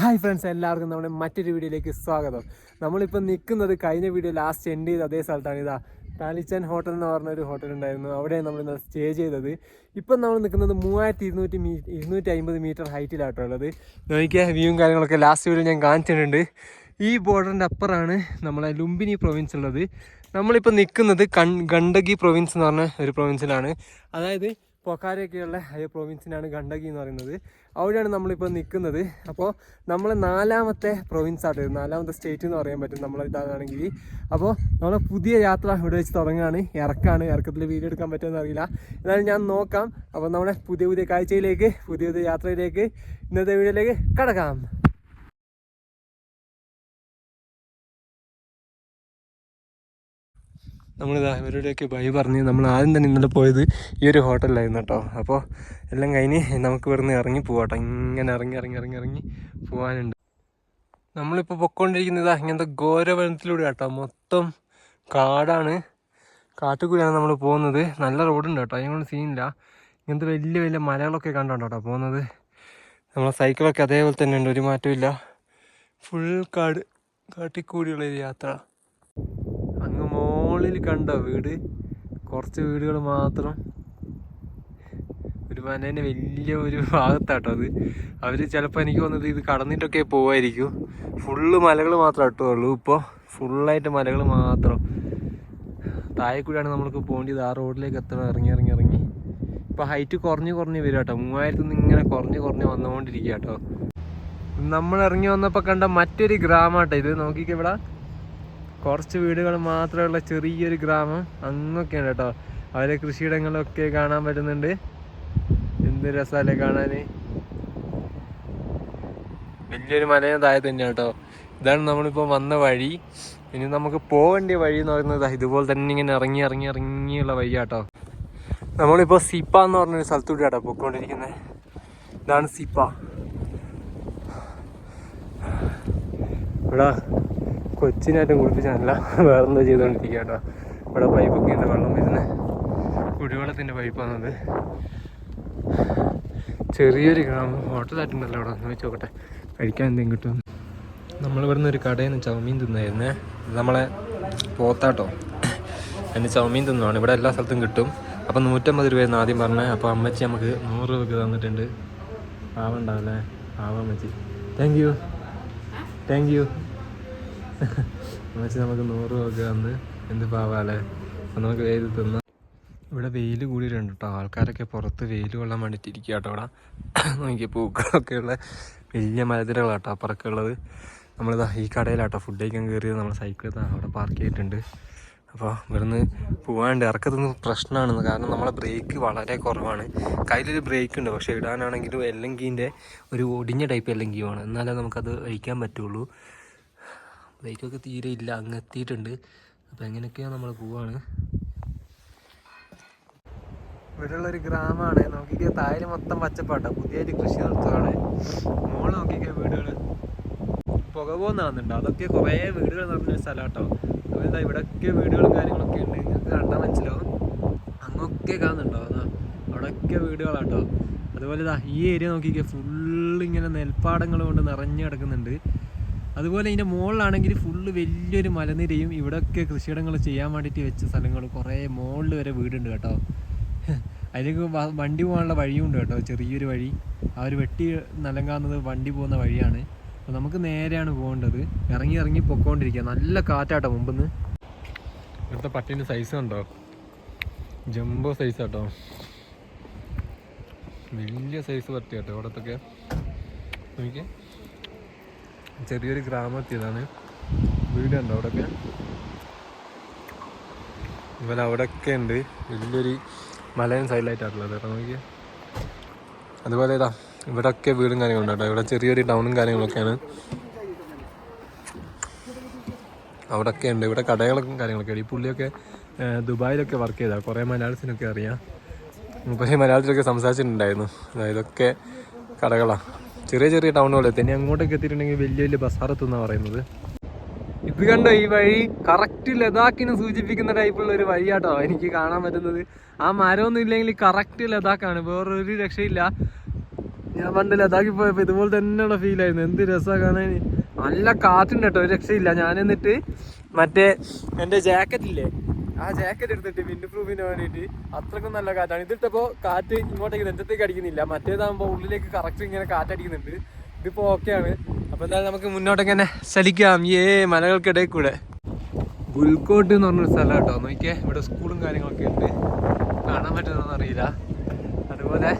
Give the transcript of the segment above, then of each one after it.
Hi friends എല്ലാവർക്കും നമ്മുടെ മറ്റൊരു വീഡിയോയിലേക്ക് സ്വാഗതം. നമ്മളിപ്പോൾ നിൽക്കുന്നത് കഴിഞ്ഞ വീഡിയോ ലാസ്റ്റ് എൻഡ് ചെയ്ത അതേ സ്ഥലത്താണ്. ഇതാ താലിച്ചൻ ഹോട്ടൽ എന്ന് പറഞ്ഞ ഒരു ഹോട്ടൽ ഉണ്ടായിരുന്നു. അവിടെയാണ് നമ്മൾ ഇന്ന് സ്റ്റേ ചെയ്തത്. ഇപ്പം നമ്മൾ നിൽക്കുന്നത് മൂവായിരത്തി ഇരുന്നൂറ്റി മീ ഇരുന്നൂറ്റി അമ്പത് മീറ്റർ ഹൈറ്റിലാട്ടോ ഉള്ളത്. നോക്കിയ വ്യൂവും കാര്യങ്ങളൊക്കെ ലാസ്റ്റ് വീഡിയോ ഞാൻ കാണിച്ചിട്ടുണ്ട്. ഈ ബോർഡറിന്റെ അപ്പുറമാണ് നമ്മളെ ലുംബിനി പ്രൊവിൻസ് ഉള്ളത്. നമ്മളിപ്പോൾ നിൽക്കുന്നത് കൺ ഗണ്ഡകി പ്രൊവിൻസ് എന്ന് പറഞ്ഞ ഒരു പ്രൊവിൻസിലാണ് അതായത് പൊക്കാരയൊക്കെയുള്ള ഹൈ പ്രൊവിൻസിനാണ് ഗണ്ഡകി എന്ന് പറയുന്നത്. അവിടെയാണ് നമ്മളിപ്പോൾ നിൽക്കുന്നത് അപ്പോൾ നമ്മൾ നാലാമത്തെ പ്രൊവിൻസ് ആട്ടോ നാലാമത്തെ സ്റ്റേറ്റ് എന്ന് പറയാൻ പറ്റും നമ്മളെ ഇതാണെങ്കിൽ അപ്പോൾ നമ്മളെ പുതിയ യാത്ര ഇവിടെ വെച്ച് തുടങ്ങുകയാണ് ഇറക്കാണ്. ഇറക്കത്തിൽ വീഡിയോ എടുക്കാൻ പറ്റുമെന്ന് അറിയില്ല എന്നാലും ഞാൻ നോക്കാം. അപ്പോൾ നമ്മുടെ പുതിയ പുതിയ കാഴ്ചയിലേക്ക് പുതിയ പുതിയ യാത്രയിലേക്ക് ഇന്നത്തെ വീഡിയോയിലേക്ക് കടക്കാം. നമ്മളിതാ ഇവരുടെയൊക്കെ ബൈ പറഞ്ഞ് നമ്മൾ ആദ്യം തന്നെ ഇന്നലെ പോയത് ഈ ഒരു ഹോട്ടലിലായിരുന്നു കേട്ടോ. അപ്പോൾ എല്ലാം കഴിഞ്ഞ് നമുക്ക് ഇവിടുന്ന് ഇറങ്ങി പോവാട്ടോ ഇങ്ങനെ ഇറങ്ങി ഇറങ്ങി ഇറങ്ങി ഇറങ്ങി പോകാനുണ്ട് നമ്മളിപ്പോൾ പൊക്കോണ്ടിരിക്കുന്നത് ഇങ്ങനത്തെ ഘോരവനത്തിലൂടെ കേട്ടോ. മൊത്തം കാടാണ്. കാട്ടുകൂടിയാണ് നമ്മൾ പോകുന്നത്. നല്ല റോഡുണ്ട് കേട്ടോ. അതിനൊന്നും സീനില്ല. ഇങ്ങനത്തെ വലിയ വലിയ മലകളൊക്കെ കണ്ടോട്ടോ കേട്ടോ പോകുന്നത്. നമ്മളെ സൈക്കിളൊക്കെ അതേപോലെ തന്നെ ഉണ്ട്. ഒരു മാറ്റമില്ല ഫുൾ കാട് കാട്ടിക്കൂടിയുള്ളൊരു യാത്ര. മോളിൽ കണ്ട വീട്. കുറച്ച് വീടുകൾ മാത്രം ഒരു മനേന്റെ വലിയ ഒരു ഭാഗത്താട്ടോ അത്. അവർ ചിലപ്പോൾ എനിക്ക് തോന്നുന്നത് ഇത് കടന്നിട്ടൊക്കെ പോവായിരിക്കും. ഫുള്ള് മലകൾ മാത്രമേ ഇട്ടുള്ളൂ ഇപ്പോൾ ഫുള്ളായിട്ട് മലകൾ മാത്രം. താഴെക്കൂടിയാണ് നമ്മൾക്ക് പോകേണ്ടത്. ആ റോഡിലേക്ക് എത്തണം. ഇറങ്ങി ഇറങ്ങി ഇറങ്ങി. ഇപ്പോൾ ഹൈറ്റ് കുറഞ്ഞ് കുറഞ്ഞ് വരും കേട്ടോ. മൂവായിരത്തിൽ നിന്ന് ഇങ്ങനെ കുറഞ്ഞ് കുറഞ്ഞ് വന്നുകൊണ്ടിരിക്കുക കേട്ടോ. നമ്മൾ ഇറങ്ങി വന്നപ്പോൾ കണ്ട മറ്റൊരു ഗ്രാമാട്ടോ ഇത്. നോക്കിക്കേ ഇവിടെ. കുറച്ച് വീടുകൾ മാത്രമുള്ള ചെറിയൊരു ഗ്രാമം അങ്ങൊക്കെയാണ് കേട്ടോ. അവരെ കൃഷിയിടങ്ങളൊക്കെ കാണാൻ പറ്റുന്നുണ്ട്. എന്ത് രസമല്ലേ കാണാൻ വലിയൊരു മലയുടെ താഴെ തന്നെയാണ് കേട്ടോ. ഇതാണ് നമ്മളിപ്പോൾ വന്ന വഴി. ഇനി നമുക്ക് പോകേണ്ട വഴി എന്ന് പറയുന്നത് ഇതുപോലെ തന്നെ ഇങ്ങനെ ഇറങ്ങി ഇറങ്ങി ഇറങ്ങിയുള്ള വഴി കേട്ടോ നമ്മളിപ്പോൾ സിപ്പ എന്ന് പറഞ്ഞൊരു സ്ഥലത്തൂടെ കേട്ടോ പോയിക്കൊണ്ടിരിക്കുന്നത് ഇതാണ് സിപ്പ. ഇവിടെ കൊച്ചിനായിട്ടും കുളിപ്പിച്ചാണല്ല വേറെ എന്തോ ചെയ്തുകൊണ്ടിരിക്കുക കേട്ടോ ഇവിടെ പൈപ്പൊക്കെ ഉണ്ട് വെള്ളം വരുന്നത് കുടിവെള്ളത്തിന്റെ പൈപ്പാണത്. ചെറിയൊരു ഗ്രാമം ഹോട്ടലായിട്ടുണ്ടല്ലോ അവിടെ. ഒന്ന് വെച്ച് നോക്കട്ടെ. കഴിക്കാൻ എന്തെങ്കിലും കിട്ടും. നമ്മൾ ഇവിടുന്ന് ഒരു കടയിൽ നിന്ന് ചൗമീൻ തിന്നായിരുന്നേ. നമ്മളെ പോത്താട്ടോ. അതിന് ചൗമീൻ തിന്നുവാണ്. ഇവിടെ എല്ലാ സ്ഥലത്തും കിട്ടും. അപ്പം നൂറ്റമ്പത് രൂപയെന്ന് ആദ്യം പറഞ്ഞത് അപ്പോൾ അമ്മച്ചി നമുക്ക് നൂറ് രൂപയ്ക്ക് തന്നിട്ടുണ്ട്. പാവണ്ടാവല്ലേ പാവ അമ്മച്ചി. താങ്ക് യു താങ്ക് യു അമ്മച്ചി നമുക്ക് നൂറ് രൂപ വന്ന് എന്ത് പാവാലേ? അപ്പം നമുക്ക് വെയിൽ തിന്നാം. ഇവിടെ വെയിൽ കൂടിയിട്ടുണ്ട് കേട്ടോ ആൾക്കാരൊക്കെ പുറത്ത് വെയിൽ കൊള്ളാൻ വേണ്ടിയിട്ട് ഇരിക്കുക കേട്ടോ ഇവിടെ. നോക്കിയ പൂക്കളൊക്കെ ഉള്ള വലിയ കേട്ടോ അപ്പുറമൊക്കെ ഉള്ളത് നമ്മളിതാ ഈ കടയിലാട്ടോ ഫുഡ് കയറിയത്. നമ്മൾ സൈക്കിൾ അവിടെ പാർക്ക് ചെയ്തിട്ടുണ്ട്. അപ്പോൾ ഇവിടുന്ന് പോകാണ്ട് ഇറക്കത്തുനിന്ന് പ്രശ്നമാണെന്ന് കാരണം നമ്മളെ ബ്രേക്ക് വളരെ കുറവാണ്. കയ്യിലൊരു ബ്രേക്ക് ഉണ്ട്. പക്ഷേ ഇടാനാണെങ്കിലും എല്ലങ്കീന്റെ ഒരു ഒടിഞ്ഞ ടൈപ്പ് എല്ലങ്കിയുമാണ് എന്നാലേ നമുക്കത് ഒഴിക്കാൻ പറ്റുള്ളൂ. ബ്രേക്കൊക്കെ തീരെ ഇല്ല അങ്ങ് എത്തിയിട്ടുണ്ട്. അപ്പോൾ എങ്ങനെയൊക്കെയാണ് നമ്മൾ പോവാണ്. ഇവിടെയുള്ള ഒരു ഗ്രാമമാണ്. നോക്കിക്കുക താഴെ മൊത്തം പച്ചപ്പാട്ടാണ് പുതിയൊരു കൃഷി നടത്തുകയാണ് മോൾ നോക്കിക്കുക വീടുകൾ പുക പോകുന്നുണ്ടോ അതൊക്കെ കുറേ വീടുകൾ നടന്ന ഒരു സ്ഥലം കേട്ടോ അതായത് ഇവിടെയൊക്കെ വീടുകളും കാര്യങ്ങളൊക്കെ ഉണ്ട്. നിങ്ങൾക്ക് കണ്ടാൽ മനസ്സിലാവും. അങ്ങൊക്കെ കാണുന്നുണ്ടോ? അതാ അവിടെയൊക്കെ വീടുകളാട്ടോ. അതുപോലെ ഈ ഏരിയ നോക്കിക്കുക ഫുള്ള് ഇങ്ങനെ നെൽപ്പാടങ്ങൾ കൊണ്ട് നിറഞ്ഞു കിടക്കുന്നുണ്ട്. അതുപോലെ ഇതിന്റെ മുകളിലാണെങ്കിൽ ഫുള്ള് വലിയൊരു മലനിരയും ഇവിടെയൊക്കെ കൃഷിയിടങ്ങൾ ചെയ്യാൻ വേണ്ടിയിട്ട് വെച്ച സ്ഥലങ്ങൾ കുറേ മുകളിൽ വരെ വീടുണ്ട് കേട്ടോ. അതിലേക്ക് വണ്ടി പോകാനുള്ള വഴിയുണ്ട് കേട്ടോ ചെറിയൊരു വഴി. ഒരു വെട്ടി നിലങ്കാന്നത് വണ്ടി പോകുന്ന വഴിയാണ്. അപ്പോൾ നമുക്ക് നേരെയാണ് പോകേണ്ടത്. ഇറങ്ങി ഇറങ്ങി പൊക്കോണ്ടിരിക്കുക നല്ല കാറ്റാട്ടോ മുമ്പിന്ന്. ഇവിടുത്തെ പട്ടീന്റെ സൈസ് ഉണ്ടോ ജംബോ സൈസ് കേട്ടോ വലിയ സൈസ് പട്ടി കേട്ടോ ഇവിടത്തൊക്കെ. നോക്കിയേ. ചെറിയൊരു ഗ്രാമത്തിയതാണ് വീടുണ്ടോ അവിടെയൊക്കെ ഇവൻ അവിടെയൊക്കെ ഉണ്ട്. വലിയൊരു മലയൻ സൈഡിലായിട്ടുള്ളത് കേട്ടോ നോക്കിയേ. അതുപോലെ ഇതാ ഇവിടെയൊക്കെ വീടും കാര്യങ്ങളുണ്ട് കേട്ടോ. ഇവിടെ ചെറിയൊരു ടൗണും കാര്യങ്ങളൊക്കെയാണ്. അവിടെയൊക്കെ ഉണ്ട്. ഇവിടെ കടകളൊക്കെ കാര്യങ്ങളൊക്കെ ഉണ്ട്. ഈ പുള്ളിയൊക്കെ ദുബായിലൊക്കെ വർക്ക് ചെയ്താൽ കുറേ മലയാളത്തിനൊക്കെ അറിയാം. പക്ഷേ മലയാളത്തിലൊക്കെ സംസാരിച്ചിട്ടുണ്ടായിരുന്നു. അതായതൊക്കെ കടകളാണ് ചെറിയ ചെറിയ ടൗണുകളെ. തന്നെ അങ്ങോട്ടൊക്കെ എത്തിയിട്ടുണ്ടെങ്കിൽ വലിയ വലിയ ബസാറെത്തുന്നാണ് പറയുന്നത്. ഇത് കണ്ടോ ഈ വഴി? കറക്റ്റ് ലഡാക്കിനെ സൂചിപ്പിക്കുന്ന ടൈപ്പുള്ള ഒരു വഴിയാട്ടോ എനിക്ക് കാണാൻ പറ്റുന്നത്. ആ മരമൊന്നും ഇല്ലെങ്കിൽ കറക്റ്റ് ലഡാക്കാണ്. വേറൊരു രക്ഷയില്ല. ഞാൻ പണ്ട് ലഡാക്കിൽ പോയപ്പോൾ ഇതുപോലെ തന്നെയുള്ള ഫീൽ ആയിരുന്നു. എന്ത് രസാ കാണാൻ നല്ല കാറ്റുണ്ട് കേട്ടോ ഒരു രക്ഷയില്ല. ഞാൻ എന്നിട്ട് മറ്റേ എന്റെ ജാക്കറ്റ് ഇല്ലേ? ആ ജാക്കറ്റ് എടുത്തിട്ട് വിൻഡ് പ്രൂഫിന് വേണ്ടിയിട്ട് അത്രക്കും നല്ല കാറ്റാണ്. ഇതിട്ടപ്പോ കാറ്റ് ഇങ്ങോട്ടേക്ക് നെഞ്ചത്തേക്ക് അടിക്കുന്നില്ല. മറ്റേതാകുമ്പോ ഉള്ളിലേക്ക് കറക്റ്റ് ഇങ്ങനെ കാറ്റടിക്കുന്നുണ്ട്. ഇതിപ്പോ ആണ്. അപ്പോൾ എന്തായാലും നമുക്ക് മുന്നോട്ടൊക്കെ തന്നെ ചലിക്കാം. ഏ മലകൾക്കിടയിൽ കൂടെ. ബുൽക്കോട്ട് എന്ന് പറഞ്ഞൊരു സ്ഥലം കേട്ടോ. നോക്കിയേ ഇവിടെ സ്കൂളും കാര്യങ്ങളൊക്കെ ഉണ്ട്. കാണാൻ പറ്റുന്നതെന്ന് അറിയില്ല. അതുപോലെ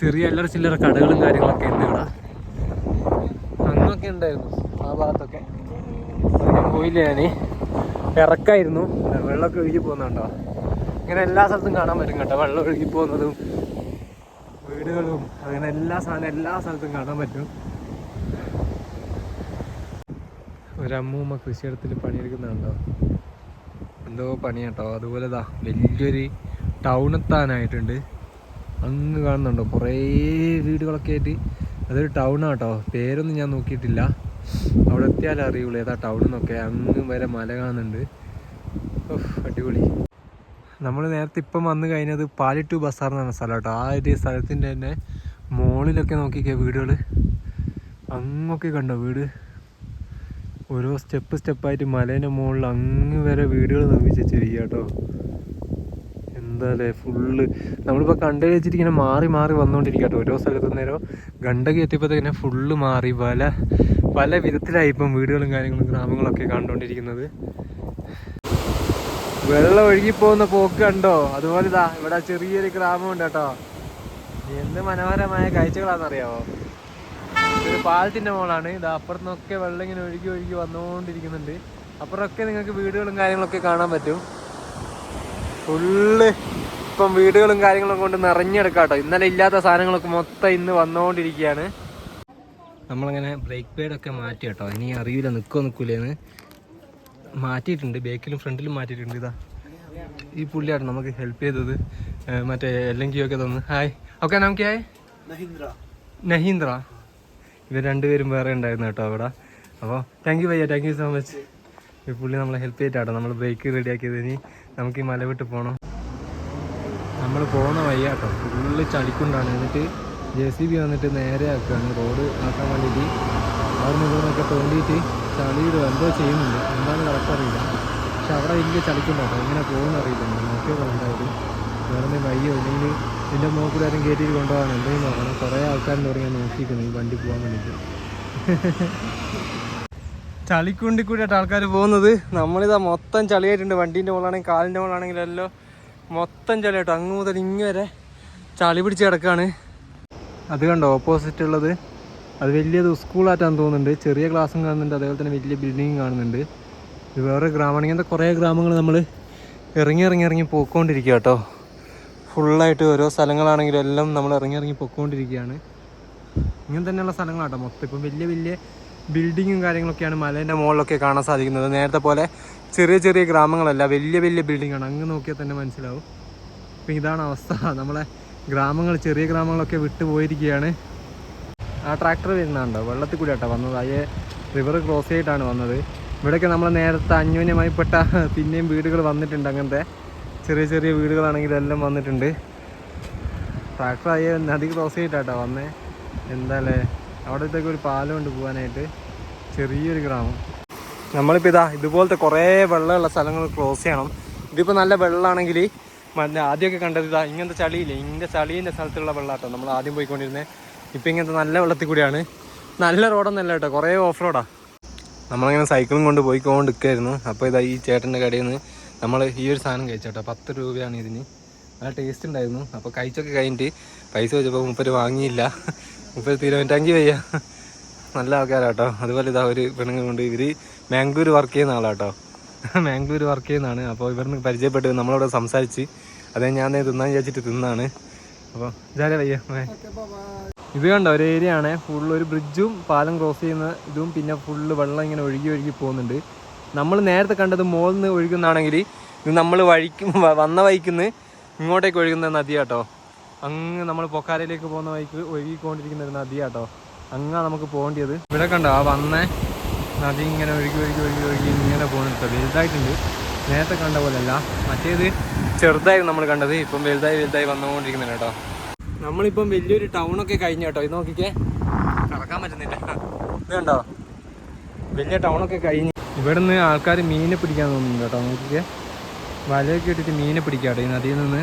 ചെറിയ അല്ലറ ചില്ലറ കടകളും കാര്യങ്ങളൊക്കെ ഉണ്ട് ഇവിടെ. അങ്ങൊക്കെ ഉണ്ടായിരുന്നു ആ ഭാഗത്തൊക്കെ. ഞാൻ പോയില്ല ഞാൻ ഇറക്കായിരുന്നു വെള്ളമൊക്കെ ഒഴുകി പോകുന്നുണ്ടോ? ഇങ്ങനെ എല്ലാ സ്ഥലത്തും കാണാൻ പറ്റും കേട്ടോ. വെള്ളം ഒഴുകി പോകുന്നതും വീടുകളും അങ്ങനെ എല്ലാ സാധനം എല്ലാ സ്ഥലത്തും കാണാൻ പറ്റും. ഒരമ്മൂമ്മ കൃഷിയിടത്തിൽ പണിയെടുക്കുന്നുണ്ടോ? എന്തോ പണി കേട്ടോ. അതുപോലെ ദാ വലിയൊരു ടൗൺ എത്താനായിട്ടുണ്ട്. അങ്ങ് കാണുന്നുണ്ടോ? കുറേ വീടുകളൊക്കെ ആയിട്ട്. അതൊരു ടൗൺ ആട്ടോ പേരൊന്നും ഞാൻ നോക്കിയിട്ടില്ല. അവിടെ എത്തിയാലേ അറിയുള്ളൂ. ഏതാ ടൗൺ എന്നൊക്കെ. അങ്ങ് വരെ മല കാണുന്നുണ്ട്. അടിപൊളി. നമ്മൾ നേരത്തെ ഇപ്പം വന്നു കഴിഞ്ഞത് പാലിട്ടു ബസാർ എന്ന് പറഞ്ഞ സ്ഥലം ആ ഒരു സ്ഥലത്തിന്റെ തന്നെ മുകളിലൊക്കെ നോക്കിക്കേ വീടുകൾ അങ്ങൊക്കെ കണ്ടോ വീട്? ഓരോ സ്റ്റെപ്പ് സ്റ്റെപ്പായിട്ട് മലേന്റെ മുകളിൽ അങ്ങ് വരെ വീടുകൾ നിർമ്മിച്ച് വെച്ചിരിക്കുക കേട്ടോ. എന്താല്ലേ ഫുള്ള് നമ്മളിപ്പോൾ കണ്ടു വെച്ചിട്ട് ഇങ്ങനെ മാറി മാറി വന്നുകൊണ്ടിരിക്കുക കേട്ടോ ഓരോ സ്ഥലത്തു നേരം ഗണ്ടകി എത്തിയപ്പോഴത്തേക്കിനെ ഫുള്ള് മാറി പല പല വിധത്തിലായി ഇപ്പം വീടുകളും കാര്യങ്ങളും ഗ്രാമങ്ങളൊക്കെ കണ്ടുകൊണ്ടിരിക്കുന്നത് വെള്ളം ഒഴുകി പോകുന്ന പോക്ക് കണ്ടോ? അതുപോലെ ഇതാ ഇവിടെ ചെറിയൊരു ഗ്രാമമുണ്ട് കേട്ടോ. എന്ത് മനോഹരമായ കാഴ്ചകളാണെന്നറിയാവോ? ഒരു പാലത്തിന്റെ മോളാണ്. ഇത് അപ്പുറത്തുനിന്നൊക്കെ വെള്ളം ഇങ്ങനെ ഒഴുകി ഒഴുകി വന്നുകൊണ്ടിരിക്കുന്നുണ്ട് അപ്പുറമൊക്കെ നിങ്ങൾക്ക് വീടുകളും കാര്യങ്ങളൊക്കെ കാണാൻ പറ്റും. ഫുള്ള് ഇപ്പം വീടുകളും കാര്യങ്ങളും കൊണ്ട് നിറഞ്ഞെടുക്കാട്ടോ ഇന്നലെ ഇല്ലാത്ത സാധനങ്ങളൊക്കെ മൊത്തം ഇന്ന് വന്നുകൊണ്ടിരിക്കുകയാണ് നമ്മളങ്ങനെ ബ്രേക്ക് പേഡൊക്കെ മാറ്റി കേട്ടോ. ഇനി അറിയില്ല നിൽക്കോ നിൽക്കൂലേന്ന് മാറ്റിയിട്ടുണ്ട് ബേക്കിലും ഫ്രണ്ടിലും മാറ്റിയിട്ടുണ്ട്. ഇതാ ഈ പുള്ളിയാണ് നമുക്ക് ഹെൽപ്പ് ചെയ്തത്. മറ്റേ എല്ലാം ഒക്കെ തന്നു. ഹായ് ഓക്കെ നമുക്ക് ഹായ് നഹീന്ദ്ര ഇവർ രണ്ടുപേരും വേറെ ഉണ്ടായിരുന്നു കേട്ടോ അവിടെ. അപ്പോൾ താങ്ക് യു ഭയ്യ താങ്ക് യു സോ മച്ച് പുള്ളി നമ്മളെ ഹെൽപ്പ് ചെയ്തിട്ടാണ്. നമ്മൾ ബ്രേക്ക് റെഡിയാക്കിയത് ഇനി നമുക്ക് ഈ മല വിട്ട് പോകണം നമ്മൾ പോകുന്ന വയ്യ കേട്ടോ ഫുള്ള് ചളിക്കുണ്ടാണ്. എന്നിട്ട് ജെ സി ബി വന്നിട്ട് നേരെ ആക്കുകയാണ്. റോഡ് ആക്കാൻ വേണ്ടിയിട്ട്. അവിടെ നിന്ന് ഇവിടുന്നൊക്കെ തോണ്ടിയിട്ട് ചളിയിടുക. എന്തോ ചെയ്യുന്നുണ്ട്. എന്താണ് കറക്റ്റ് അറിയില്ല. പക്ഷെ അവിടെ വലിയ ചളിക്കുണ്ടാട്ടോ. എങ്ങനെ പോകുന്ന അറിയില്ല. നോക്കിയപ്പോൾ ഉണ്ടായത് വേറെ വയ്യോ? ഇല്ലെങ്കിൽ ഇതിന്റെ മുകളിൽ ആരും കയറ്റിയിട്ട് കൊണ്ടുപോകാൻ എന്തെങ്കിലും നോക്കണം? കുറേ ആൾക്കാരെന്ന് പറഞ്ഞാൽ നോക്കിയിരിക്കുന്നു ഈ വണ്ടി പോകാൻ വേണ്ടിയിട്ട്. ചളിക്കുണ്ടി കൂടിയിട്ട് ആൾക്കാർ പോകുന്നത്. നമ്മളിതാ മൊത്തം ചളിയായിട്ടുണ്ട്. വണ്ടീന്റെ മുകളാണെങ്കിൽ കാലിന്റെ മുകളാണെങ്കിലും എല്ലാം മൊത്തം ചളിയായിട്ടോ അങ്ങ് മുതൽ ഇങ്ങ് ചളി പിടിച്ച് കിടക്കാണ്. അത് കണ്ടോ? ഓപ്പോസിറ്റ് ഉള്ളത്. അത് വലിയത് സ്കൂളായിട്ടാണ് തോന്നുന്നുണ്ട്. ചെറിയ ക്ലാസ്സും കാണുന്നുണ്ട്. അതേപോലെ തന്നെ വലിയ ബിൽഡിങ്ങും കാണുന്നുണ്ട്. ഇത് വേറെ ഗ്രാമമാണ് ഇങ്ങനത്തെ കുറേ ഗ്രാമങ്ങൾ നമ്മൾ ഇറങ്ങി ഇറങ്ങി ഇറങ്ങി പോയിക്കൊണ്ടിരിക്കുക കേട്ടോ ഫുള്ളായിട്ട് ഓരോ സ്ഥലങ്ങളാണെങ്കിലും എല്ലാം നമ്മൾ ഇറങ്ങി ഇറങ്ങി പൊയ്ക്കൊണ്ടിരിക്കുകയാണ് ഇങ്ങനെ തന്നെയുള്ള സ്ഥലങ്ങളാട്ടോ മൊത്തം. ഇപ്പം വലിയ വലിയ ബിൽഡിങ്ങും കാര്യങ്ങളൊക്കെയാണ് മലേന്റെ മുകളിലൊക്കെ കാണാൻ സാധിക്കുന്നത്. നേരത്തെ പോലെ ചെറിയ ചെറിയ ഗ്രാമങ്ങളല്ല വലിയ വലിയ ബിൽഡിങ്ങാണ്. അങ്ങ് നോക്കിയാൽ തന്നെ മനസ്സിലാവും. അപ്പം ഇതാണ് അവസ്ഥ. നമ്മളെ ഗ്രാമങ്ങൾ ചെറിയ ഗ്രാമങ്ങളൊക്കെ വിട്ടു പോയിരിക്കുകയാണ്. ആ ട്രാക്ടർ വരുന്നുണ്ടോ? വെള്ളത്തിൽ കൂടി ആട്ടോ വന്നത്. അയ്യെ റിവർ ക്രോസ് ചെയ്തിട്ടാണ് വന്നത്. ഇവിടെയൊക്കെ നമ്മൾ നേരത്തെ അന്യോന്യമായിപ്പെട്ട പിന്നെയും വീടുകൾ വന്നിട്ടുണ്ട്. അങ്ങനത്തെ ചെറിയ ചെറിയ വീടുകളാണെങ്കിൽ എല്ലാം വന്നിട്ടുണ്ട്. ട്രാക്ടർ അയ്യെ നദി ക്രോസ് ചെയ്തിട്ടാട്ടോ വന്നേ. എന്താല്ലേ അവിടത്തേക്ക് ഒരു പാലമുണ്ട് പോകാനായിട്ട് ചെറിയൊരു ഗ്രാമം. നമ്മളിപ്പോൾ ഇതാ ഇതുപോലത്തെ കുറേ വെള്ളമുള്ള സ്ഥലങ്ങൾ ക്ലോസ് ചെയ്യണം. ഇതിപ്പോൾ നല്ല വെള്ളമാണെങ്കിൽ ആദ്യമൊക്കെ കണ്ടത് ഇതാ ഇങ്ങനത്തെ ചളിയില്ലേ? ഇങ്ങനത്തെ ചളീന്റെ സ്ഥലത്തുള്ള വെള്ളമാട്ടോ നമ്മൾ ആദ്യം പോയിക്കൊണ്ടിരുന്നത് ഇപ്പം ഇങ്ങനത്തെ നല്ല വെള്ളത്തിൽ കൂടിയാണ്. നല്ല റോഡൊന്നല്ല കേട്ടോ കുറേ ഓഫ് റോഡാണ് നമ്മളിങ്ങനെ സൈക്കിളും കൊണ്ട് പോയിക്കൊണ്ട് അപ്പോൾ ഇതാ ഈ ചേട്ടന്റെ കടയിൽ നിന്ന് നമ്മൾ ഈ ഒരു സാധനം കഴിച്ചോട്ടോ. പത്ത് രൂപയാണ് ഇതിന്. നല്ല ടേസ്റ്റ് ഉണ്ടായിരുന്നു. അപ്പോൾ കഴിച്ചൊക്കെ കഴിഞ്ഞിട്ട് പൈസ വെച്ചപ്പോൾ മുപ്പത് വാങ്ങിയില്ല. മുപ്പര് യു വയ്യ. നല്ല ആൾക്കാരാട്ടോ. അതുപോലെ ഇതാ ഒരു പെണ്ണുങ്ങൾ കൊണ്ട് ഇവർ മാംഗ്ലൂർ വർക്ക് ചെയ്യുന്ന ആളാട്ടോ. മാംഗ്ലൂർ വർക്ക് ചെയ്യുന്നതാണ്. അപ്പോൾ ഇവരിന്ന് പരിചയപ്പെട്ട് നമ്മളവിടെ സംസാരിച്ച്. അതേ ഞാൻ തിന്നാൻ വിചാരിച്ചിട്ട് തിന്നാണ്. അപ്പോൾ ബൈ. ഇത് കണ്ടോ? ഒരു ഏരിയ ആണ്. ഫുള്ള് ഒരു ബ്രിഡ്ജും പാലം ക്രോസ് ചെയ്യുന്ന ഇതും പിന്നെ ഫുള്ള് വെള്ളം ഇങ്ങനെ ഒഴുകി ഒഴുകി പോകുന്നുണ്ട്. നമ്മൾ നേരത്തെ കണ്ടത് മുകളിൽ നിന്ന് ഒഴുകുന്നതാണെങ്കിൽ ഇത് നമ്മൾ വഴിക്കും വന്ന വഴിക്കുന്ന് ഇങ്ങോട്ടേക്ക് ഒഴുകുന്ന നദിയാട്ടോ. അങ്ങ് നമ്മൾ പൊക്കാരയിലേക്ക് പോകുന്ന വഴിക്ക് ഒഴുകിക്കൊണ്ടിരിക്കുന്ന ഒരു നദിയാട്ടോ. അങ്ങാ നമുക്ക് പോകേണ്ടത് ഇവിടെ കണ്ടോ ആ വന്ന നദി ഇങ്ങനെ ഒഴുകി ഒഴുകി ഒഴുകി ഒഴുകി ഇങ്ങനെ പോകുന്നുണ്ട് വലുതായിട്ടുണ്ട്. നേരത്തെ കണ്ട പോലെയല്ല. മറ്റേത് ചെറുതായിരുന്നു നമ്മൾ കണ്ടത്. ഇപ്പം വലുതായി വലുതായി വന്നുകൊണ്ടിരിക്കുന്നുണ്ട് കേട്ടോ. നമ്മളിപ്പം വലിയൊരു ടൗൺ ഒക്കെ കഴിഞ്ഞു കേട്ടോ. ഇത് നോക്കിക്കേ. നടക്കാൻ പറ്റുന്നില്ല. ഇത് കണ്ടോ? വലിയ ടൗണൊക്കെ കഴിഞ്ഞ്. ഇവിടെ നിന്ന് ആൾക്കാർ മീനെ പിടിക്കാൻ തോന്നുന്നുണ്ട് കേട്ടോ. നോക്കിക്കേ. വലയൊക്കെ ഇട്ടിട്ട് മീനെ പിടിക്കാം കേട്ടോ ഈ നദിയിൽ നിന്ന്.